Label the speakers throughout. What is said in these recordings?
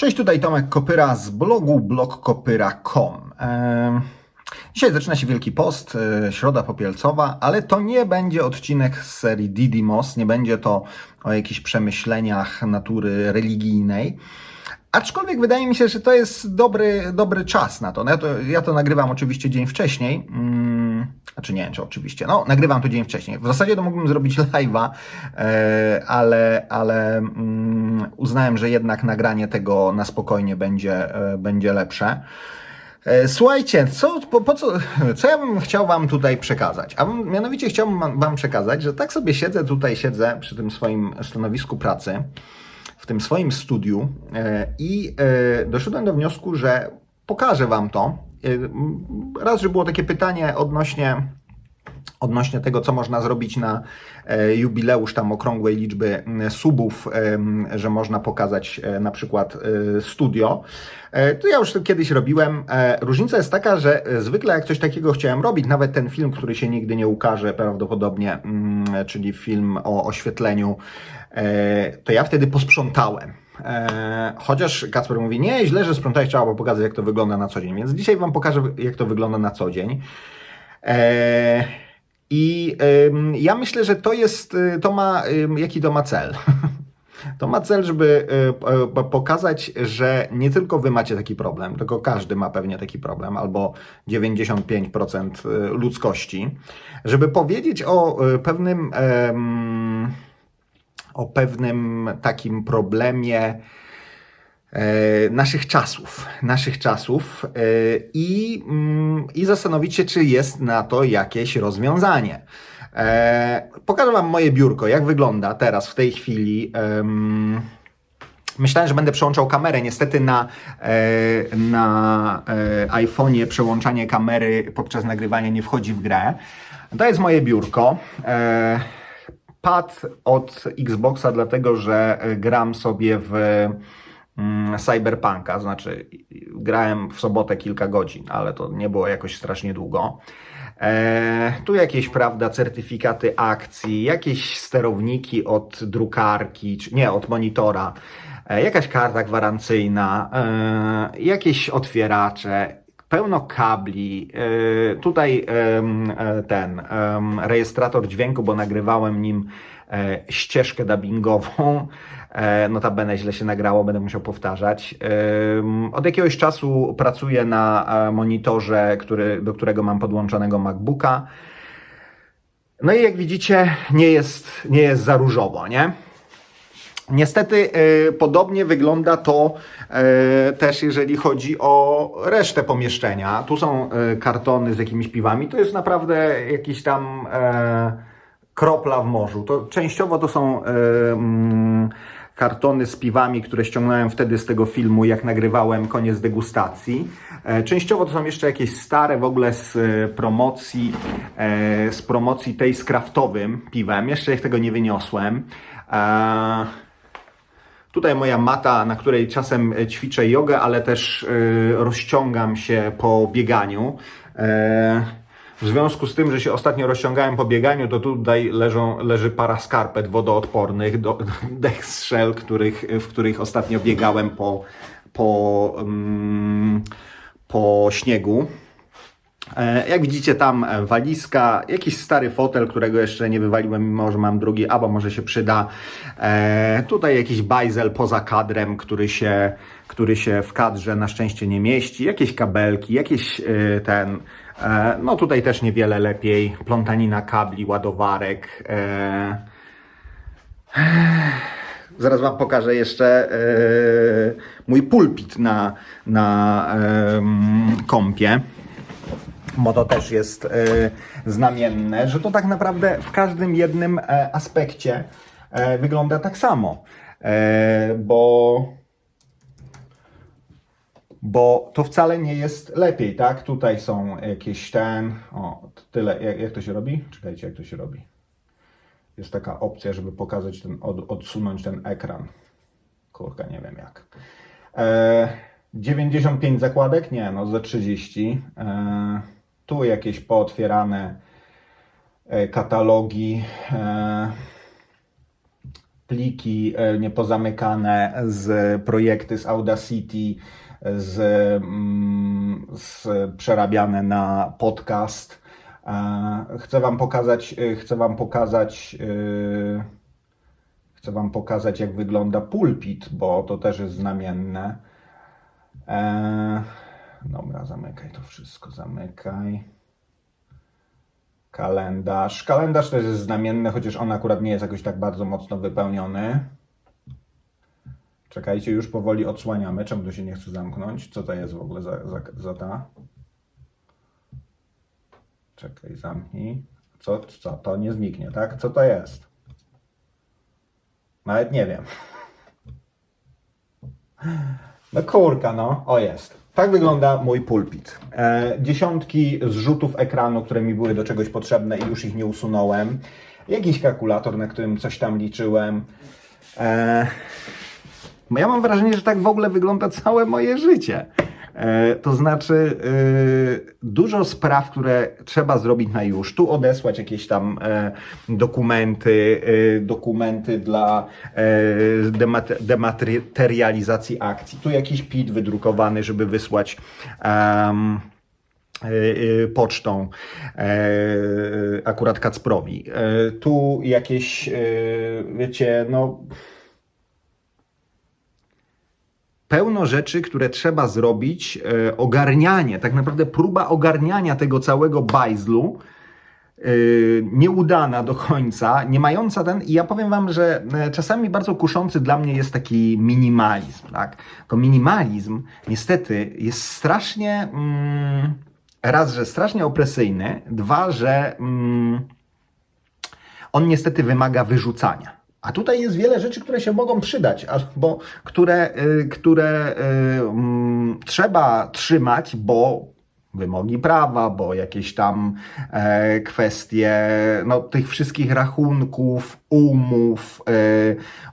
Speaker 1: Cześć, tutaj Tomek Kopyra z blogu blogkopyra.com. Dzisiaj zaczyna się Wielki Post, e, Środa Popielcowa, ale to nie będzie odcinek z serii Didymos, nie będzie to o jakichś przemyśleniach natury religijnej. Aczkolwiek wydaje mi się, że to jest dobry, dobry czas na to. No Ja, to. ja to nagrywam oczywiście dzień wcześniej. Znaczy nie wiem, czy oczywiście. No, nagrywam to dzień wcześniej. W zasadzie to mógłbym zrobić live'a, e, ale, ale mm, uznałem, że jednak nagranie tego na spokojnie będzie, e, będzie lepsze. E, Słuchajcie, co, po, po co, co ja bym chciał Wam tutaj przekazać? A mianowicie chciałbym wam- przekazać, że tak sobie siedzę tutaj, siedzę przy tym swoim stanowisku pracy, w tym swoim studiu i doszedłem do wniosku, że pokażę Wam to. Raz, że było takie pytanie odnośnie odnośnie tego, co można zrobić na e, jubileusz tam okrągłej liczby m, subów, że można pokazać e, na przykład e, studio. To ja już to kiedyś robiłem. Różnica jest taka, że zwykle jak coś takiego chciałem robić, nawet ten film, który się nigdy nie ukaże prawdopodobnie, mm, czyli film o oświetleniu, to ja wtedy posprzątałem. E, Chociaż Kacper mówi, nie, źle, że sprzątałeś, trzeba było pokazać, jak to wygląda na co dzień. Więc dzisiaj Wam pokażę, jak to wygląda na co dzień. E, I ym, ja myślę, że to jest, y, to ma, jaki to ma cel? To ma cel, żeby y, pokazać, że nie tylko wy macie taki problem, tylko każdy ma pewnie taki problem, albo 95% ludzkości, żeby powiedzieć o y, pewnym, em, o pewnym takim problemie, e, naszych czasów, naszych czasów e, i, mm, i zastanowić się, czy jest na to jakieś rozwiązanie. E, Pokażę Wam moje biurko, jak wygląda teraz, w tej chwili. Em, Myślałem, że będę przełączał kamerę. Niestety na, e, na e, iPhone'ie przełączanie kamery podczas nagrywania nie wchodzi w grę. To jest moje biurko. E, Pad od Xboxa, dlatego że e, gram sobie w mm, Cyberpunka, znaczy grałem w sobotę kilka godzin, ale to nie było jakoś strasznie długo. E, tu jakieś, prawda, certyfikaty akcji, jakieś sterowniki od drukarki, czy nie, od monitora, e, jakaś karta gwarancyjna, e, jakieś otwieracze, pełno kabli. e, Tutaj e, ten rejestrator dźwięku, bo nagrywałem nim e, ścieżkę dubbingową. Notabene źle się nagrało, będę musiał powtarzać. Od jakiegoś czasu pracuję na monitorze, który, do którego mam podłączonego MacBooka. No i jak widzicie, nie jest, nie jest za różowo, nie? Niestety e, podobnie wygląda to e, też jeżeli chodzi o resztę pomieszczenia. Tu są e, kartony z jakimiś piwami. To jest naprawdę jakiś tam e, kropla w morzu. To częściowo to są e, mm, kartony z piwami, które ściągnąłem wtedy z tego filmu, jak nagrywałem koniec degustacji. E, Częściowo to są jeszcze jakieś stare w ogóle z e, promocji, e, z promocji tej z kraftowym piwem. Jeszcze jak tego nie wyniosłem. E, Tutaj moja mata, na której czasem e, ćwiczę jogę, ale też e, rozciągam się po bieganiu. E, w związku z tym, że się ostatnio rozciągałem po bieganiu, to tutaj leżą, leży para skarpet wodoodpornych, do, strzel, których, w których ostatnio biegałem po, po, mm, po śniegu. E, Jak widzicie tam e, walizka, jakiś stary fotel, którego jeszcze nie wywaliłem, mimo że mam drugi, albo może się przyda. E, tutaj jakiś bajzel poza kadrem, który się, który się w kadrze na szczęście nie mieści. Jakieś kabelki, jakieś ten... No tutaj też niewiele lepiej. Plątanina kabli, ładowarek. Zaraz Wam pokażę jeszcze mój pulpit na, na kompie bo to też jest e, znamienne, że to tak naprawdę w każdym jednym e, aspekcie e, wygląda tak samo. Bo, bo to wcale nie jest lepiej, tak? Tutaj są jakieś ten. O, tyle. Jak, jak to się robi? Czekajcie, jak to się robi. Jest taka opcja, żeby pokazać ten, od, odsunąć ten ekran. Kurka, nie wiem jak. E, 95 zakładek? Nie, no za 30. E, tu jakieś pootwierane e, katalogi. E, pliki e, niepozamykane z projekty z Audacity, z, mm, z przerabiane na podcast. Chcę wam pokazać, chcę wam pokazać, chcę wam pokazać jak wygląda pulpit, bo to też jest znamienne. E, Dobra, zamykaj to wszystko, zamykaj. Kalendarz. Kalendarz też jest znamienny, chociaż on akurat nie jest jakoś tak bardzo mocno wypełniony. Czekajcie, już powoli odsłaniamy. Czemu to się nie chce zamknąć? Co to jest w ogóle za, za, za ta? Czekaj, zamknij. Co, co? To nie zniknie, tak? Co to jest? Nawet nie wiem. No kurka, no. O jest. Tak wygląda mój pulpit. E, dziesiątki zrzutów ekranu, które mi były do czegoś potrzebne i już ich nie usunąłem. Jakiś kalkulator, na którym coś tam liczyłem. E, ja mam wrażenie, że tak w ogóle wygląda całe moje życie. E, to znaczy, e, dużo spraw, które trzeba zrobić na już. Tu odesłać jakieś tam e, dokumenty, dokumenty dla demat- dematerializacji akcji. Tu jakiś PIT wydrukowany, żeby wysłać. pocztą, akurat Kacprowi. Tu jakieś, wiecie, no pełno rzeczy, które trzeba zrobić, e, ogarnianie, tak naprawdę próba ogarniania tego całego bajzlu, e, nieudana do końca, nie mająca ten, i ja powiem wam, że e, czasami bardzo kuszący dla mnie jest taki minimalizm, tak? To minimalizm niestety jest strasznie, mm, raz, że strasznie opresyjny, dwa, że mm, on niestety wymaga wyrzucania. A tutaj jest wiele rzeczy, które się mogą przydać, albo które, y, które y, mm, trzeba trzymać, bo wymogi prawa, bo jakieś tam e, kwestie no, tych wszystkich rachunków, umów, e,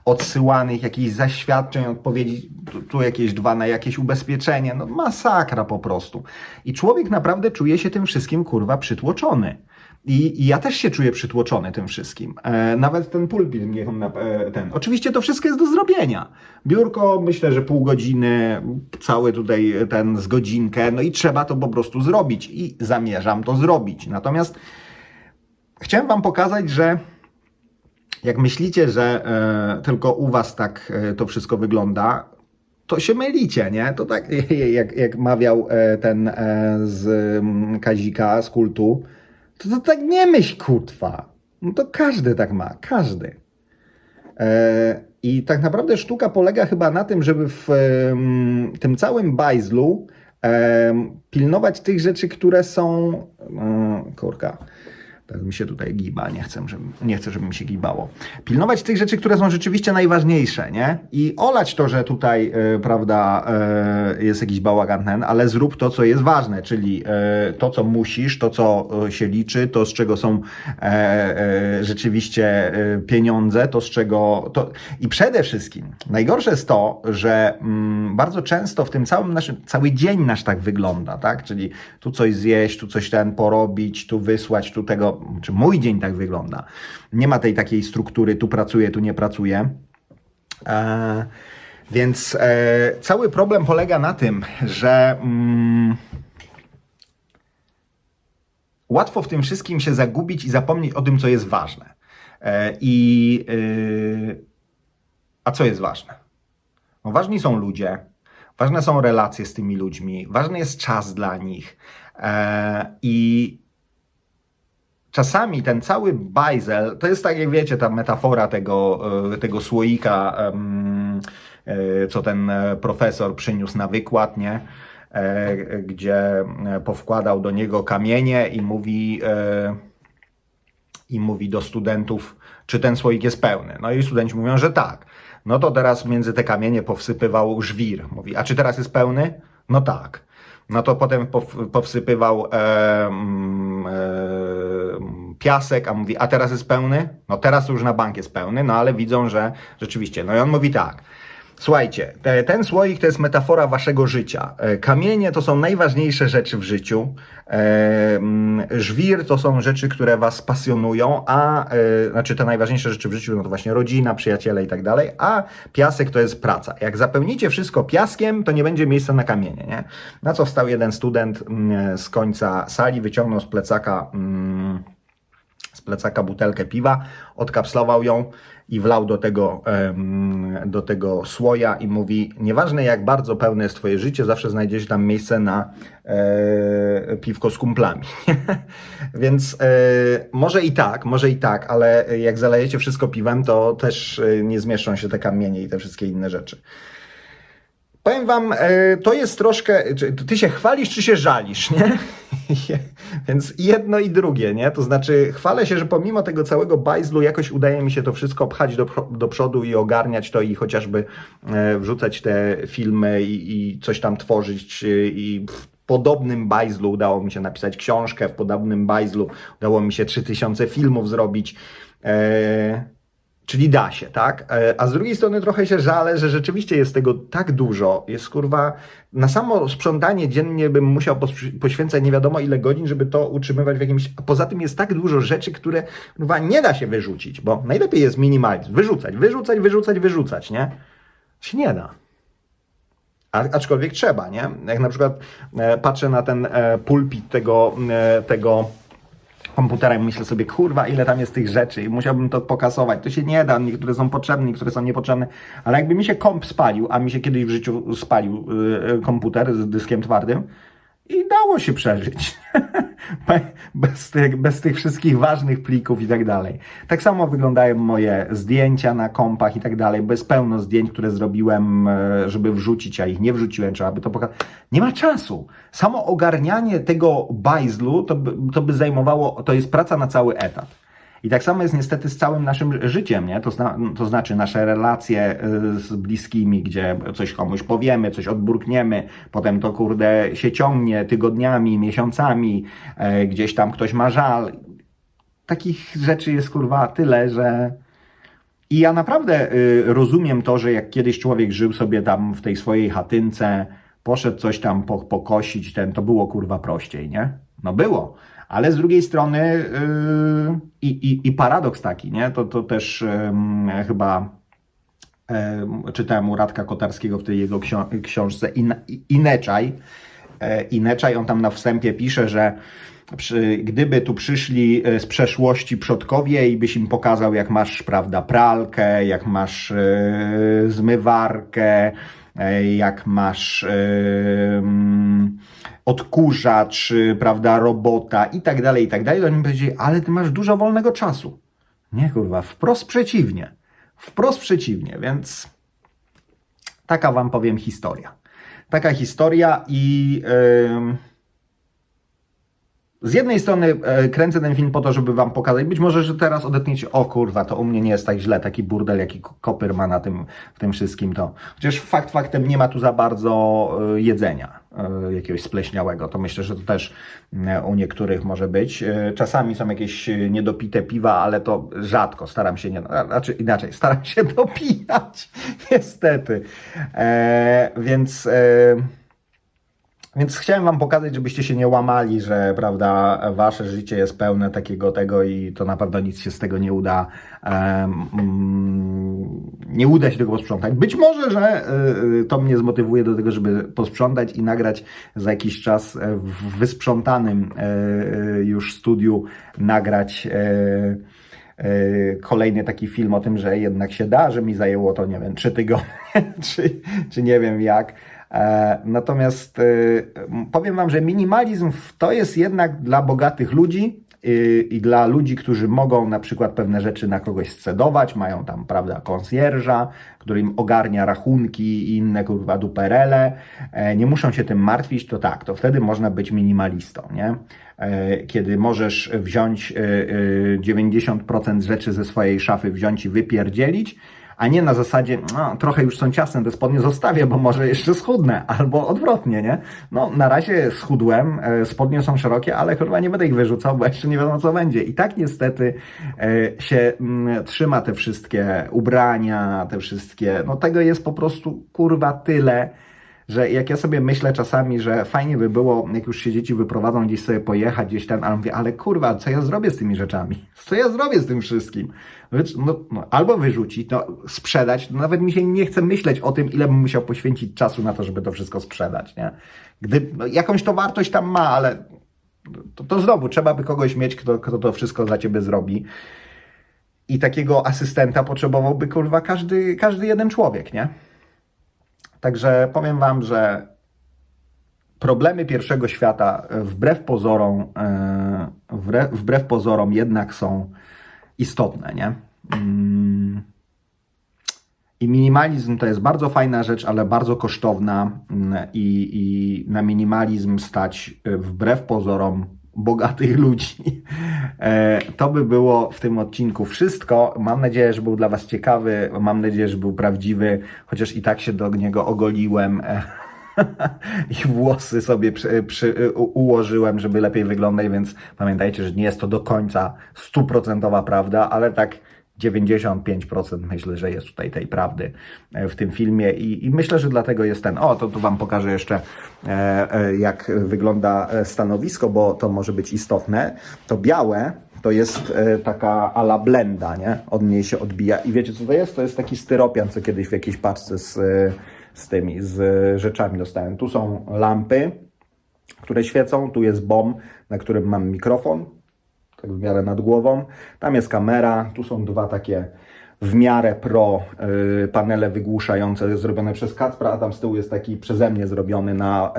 Speaker 1: odsyłanych jakichś zaświadczeń, odpowiedzi, tu, tu jakieś dwa na jakieś ubezpieczenie, no masakra po prostu. I człowiek naprawdę czuje się tym wszystkim, kurwa, przytłoczony. I, I ja też się czuję przytłoczony tym wszystkim. E, nawet ten pulpit, e, ten. Oczywiście to wszystko jest do zrobienia. Biurko, myślę, że pół godziny, cały tutaj ten z godzinkę, no i trzeba to po prostu zrobić. I zamierzam to zrobić. Natomiast chciałem Wam pokazać, że jak myślicie, że e, tylko u Was tak e, to wszystko wygląda, to się mylicie, nie? To tak jak, jak mawiał e, ten e, z mm, Kazika z kultu, to, to tak nie myśl, kurwa. No to każdy tak ma, każdy. E, I tak naprawdę sztuka polega chyba na tym, żeby w tym całym bajzlu pilnować tych rzeczy, które są. em, kurka. Teraz mi się tutaj giba, nie chcę, żeby, nie chcę, żeby mi się gibało. Pilnować tych rzeczy, które są rzeczywiście najważniejsze, nie? I olać to, że tutaj, e, prawda, e, jest jakiś bałagan ten, ale zrób to, co jest ważne, czyli e, to, co musisz, to, co e, się liczy, to, z czego są e, e, rzeczywiście e, pieniądze, to, z czego... To... I przede wszystkim, najgorsze jest to, że mm, bardzo często w tym całym naszym, cały dzień nasz tak wygląda, tak? Czyli tu coś zjeść, tu coś ten porobić, tu wysłać, tu tego, czy mój dzień tak wygląda. Nie ma tej takiej struktury, tu pracuję, tu nie pracuję. E, więc e, cały problem polega na tym, że mm, łatwo w tym wszystkim się zagubić i zapomnieć o tym, co jest ważne. E, I y, a co jest ważne? No, ważni są ludzie, ważne są relacje z tymi ludźmi, ważny jest czas dla nich. E, I czasami ten cały bajzel, to jest tak jak wiecie, ta metafora tego, e, tego słoika, e, co ten e, profesor przyniósł na wykład, nie? Gdzie powkładał do niego kamienie i mówi, i mówi do studentów, czy ten słoik jest pełny. No i studenci mówią, że tak. No to teraz między te kamienie powsypywał żwir. Mówi, a czy teraz jest pełny? No tak. No to potem pow, powsypywał e, mm, e, piasek, a mówi, a teraz jest pełny? No teraz już na bank jest pełny, no ale widzą, że rzeczywiście. No i on mówi tak. Słuchajcie, te- ten słoik to jest metafora waszego życia. E, Kamienie to są najważniejsze rzeczy w życiu. E, mm, Żwir to są rzeczy, które was pasjonują, a e, znaczy te najważniejsze rzeczy w życiu no to właśnie rodzina, przyjaciele i tak dalej, a piasek to jest praca. Jak zapełnicie wszystko piaskiem, to nie będzie miejsca na kamienie, nie? Na co wstał jeden student mm, z końca sali, wyciągnął z plecaka mm, z plecaka butelkę piwa, odkapslował ją i wlał do tego, do tego słoja i mówi, nieważne jak bardzo pełne jest twoje życie, zawsze znajdziesz tam miejsce na e, piwko z kumplami. Więc e, może i tak, może i tak, ale jak zalejecie wszystko piwem, to też e, nie zmieszczą się te kamienie i te wszystkie inne rzeczy. Powiem wam, e, to jest troszkę. Ty się chwalisz, czy się żalisz, nie? Więc jedno i drugie, nie? To znaczy, chwalę się, że pomimo tego całego bajzlu jakoś udaje mi się to wszystko pchać do, do przodu i ogarniać to i chociażby e, wrzucać te filmy i, i coś tam tworzyć e, i podobnym bajzlu udało mi się napisać książkę, w podobnym bajzlu udało mi się 3000 filmów zrobić. E, Czyli da się, tak? E, A z drugiej strony trochę się żalę, że rzeczywiście jest tego tak dużo. Jest kurwa, na samo sprzątanie dziennie bym musiał poświęcać nie wiadomo ile godzin, żeby to utrzymywać w jakimś. A poza tym jest tak dużo rzeczy, które kurwa nie da się wyrzucić, bo najlepiej jest minimalizm. Wyrzucać, wyrzucać, wyrzucać, wyrzucać, nie? Się nie da. A, aczkolwiek trzeba, nie? Jak na przykład e, patrzę na ten e, pulpit tego, e, tego komputera i myślę sobie, kurwa, ile tam jest tych rzeczy i musiałbym to pokasować. To się nie da, niektóre są potrzebne, niektóre są niepotrzebne, ale jakby mi się komp spalił, a mi się kiedyś w życiu spalił y, komputer z dyskiem twardym i dało się przeżyć. Be- bez, tych, bez tych wszystkich ważnych plików i tak dalej. Tak samo wyglądają moje zdjęcia na kompach i tak dalej. Bez pełno zdjęć, które zrobiłem, e, żeby wrzucić, a ich nie wrzuciłem, trzeba by to pokazać. Nie ma czasu. Samo ogarnianie tego bajzlu to by, to by zajmowało, to jest praca na cały etat. I tak samo jest niestety z całym naszym życiem, nie? To, zna, to znaczy nasze relacje y, z bliskimi, gdzie coś komuś powiemy, coś odburkniemy, potem to kurde się ciągnie tygodniami, miesiącami, e, gdzieś tam ktoś ma żal. Takich rzeczy jest kurwa tyle, że. I ja naprawdę y, rozumiem to, że jak kiedyś człowiek żył sobie tam w tej swojej chatynce, poszedł coś tam po, pokosić, ten, to było kurwa prościej, nie? No było. Ale z drugiej strony yy, i, i, i paradoks taki, nie? To, to też chyba em, czytałem u Radka Kotarskiego w tej jego książce In, Ineczaj. E, Ineczaj, on tam na wstępie pisze, że przy, gdyby tu przyszli e, z przeszłości przodkowie i byś im pokazał, jak masz, prawda, pralkę, jak masz e, zmywarkę, jak masz e, mm, odkurzacz, e, prawda, robota i tak dalej, i tak dalej, to oni by powiedzieli, ale ty masz dużo wolnego czasu. Nie, kurwa, wprost przeciwnie. Wprost przeciwnie, więc taka wam powiem historia. Taka historia i ym, z jednej strony e, kręcę ten film po to, żeby wam pokazać, być może, że teraz odetniecie, o kurwa, to u mnie nie jest tak źle, taki burdel, jaki K- Kopyr ma na tym, w tym wszystkim to. Chociaż fakt faktem nie ma tu za bardzo e, jedzenia e, jakiegoś spleśniałego, to myślę, że to też u niektórych może być. Czasami są jakieś niedopite piwa, ale to rzadko, staram się nie, znaczy inaczej, staram się dopijać, niestety. E, więc... E, więc chciałem Wam pokazać, żebyście się nie łamali, że prawda, Wasze życie jest pełne takiego tego i to na pewno nic się z tego nie uda. mm, nie uda się tego posprzątać. Być może, że y, to mnie zmotywuje do tego, żeby posprzątać i nagrać za jakiś czas e, w wysprzątanym e, e, już studiu, nagrać. kolejny taki film o tym, że jednak się da, że mi zajęło to, nie wiem, trzy tygodnie, czy, czy nie wiem jak. E, Natomiast e, powiem Wam, że minimalizm to jest jednak dla bogatych ludzi y, i dla ludzi, którzy mogą na przykład pewne rzeczy na kogoś scedować, mają tam, prawda, konsjerża, który im ogarnia rachunki i inne kurwa duperele, e, nie muszą się tym martwić, to tak, to wtedy można być minimalistą, nie? E, Kiedy możesz wziąć e, e, 90% rzeczy ze swojej szafy, wziąć i wypierdzielić, a nie na zasadzie, no, trochę już są ciasne te spodnie, zostawię, bo może jeszcze schudnę, albo odwrotnie, nie? No, na razie schudłem, e, spodnie są szerokie, ale chyba nie będę ich wyrzucał, bo jeszcze nie wiadomo co będzie. I tak niestety e, się mm, trzyma te wszystkie ubrania, te wszystkie, no tego jest po prostu kurwa tyle, że jak ja sobie myślę czasami, że fajnie by było, jak już się dzieci wyprowadzą gdzieś sobie pojechać, gdzieś tam, ale mówię, ale kurwa, co ja zrobię z tymi rzeczami? Co ja zrobię z tym wszystkim? No, no, albo wyrzucić, no, sprzedać, no, nawet mi się nie chce myśleć o tym, ile bym musiał poświęcić czasu na to, żeby to wszystko sprzedać, nie? Gdy, no, jakąś to wartość tam ma, ale to, to znowu trzeba by kogoś mieć, kto, kto to wszystko za ciebie zrobi. I takiego asystenta potrzebowałby, kurwa, każdy, każdy jeden człowiek, nie? Także powiem Wam, że problemy pierwszego świata e, wbrew pozorom, e, wbrew, pozorom jednak są istotne, nie? Mm. I minimalizm to jest bardzo fajna rzecz, ale bardzo kosztowna mm, i, i na minimalizm stać e, wbrew pozorom bogatych ludzi. E, To by było w tym odcinku wszystko. Mam nadzieję, że był dla Was ciekawy, mam nadzieję, że był prawdziwy, chociaż i tak się do niego ogoliłem. e, I włosy sobie przy, przy, ułożyłem, żeby lepiej wyglądać, więc pamiętajcie, że nie jest to do końca stuprocentowa prawda, ale tak 95% myślę, że jest tutaj tej prawdy e, w tym filmie i, i myślę, że dlatego jest ten. O, to tu Wam pokażę jeszcze, e, e, jak wygląda stanowisko, bo to może być istotne. To białe to jest taka ala blenda, nie? Od niej się odbija. I wiecie co to jest? To jest taki styropian, co kiedyś w jakiejś paczce z, z tymi, z rzeczami dostałem. Tu są lampy, które świecą. Tu jest bomb, na którym mam mikrofon, tak w miarę nad głową. Tam jest kamera, tu są dwa takie w miarę pro y, panele wygłuszające zrobione przez Kacpra, a tam z tyłu jest taki przeze mnie zrobiony na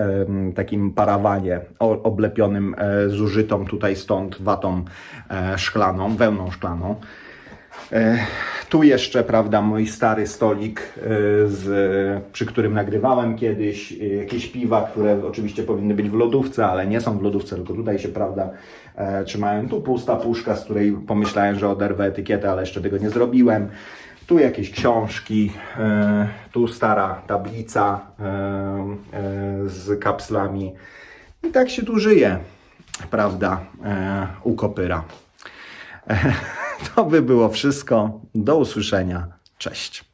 Speaker 1: takim parawanie oblepionym e, zużytą tutaj stąd watą e, szklaną, wełną szklaną. E, Tu jeszcze, prawda, mój stary stolik, e, z, przy którym nagrywałem kiedyś, e, jakieś piwa, które oczywiście powinny być w lodówce, ale nie są w lodówce, tylko tutaj się, prawda, trzymają. Tu pusta puszka, z której pomyślałem, że oderwę etykietę, ale jeszcze tego nie zrobiłem. Tu jakieś książki, tu stara tablica z kapslami. I tak się tu żyje, prawda, u kopyra. To by było wszystko. Do usłyszenia. Cześć.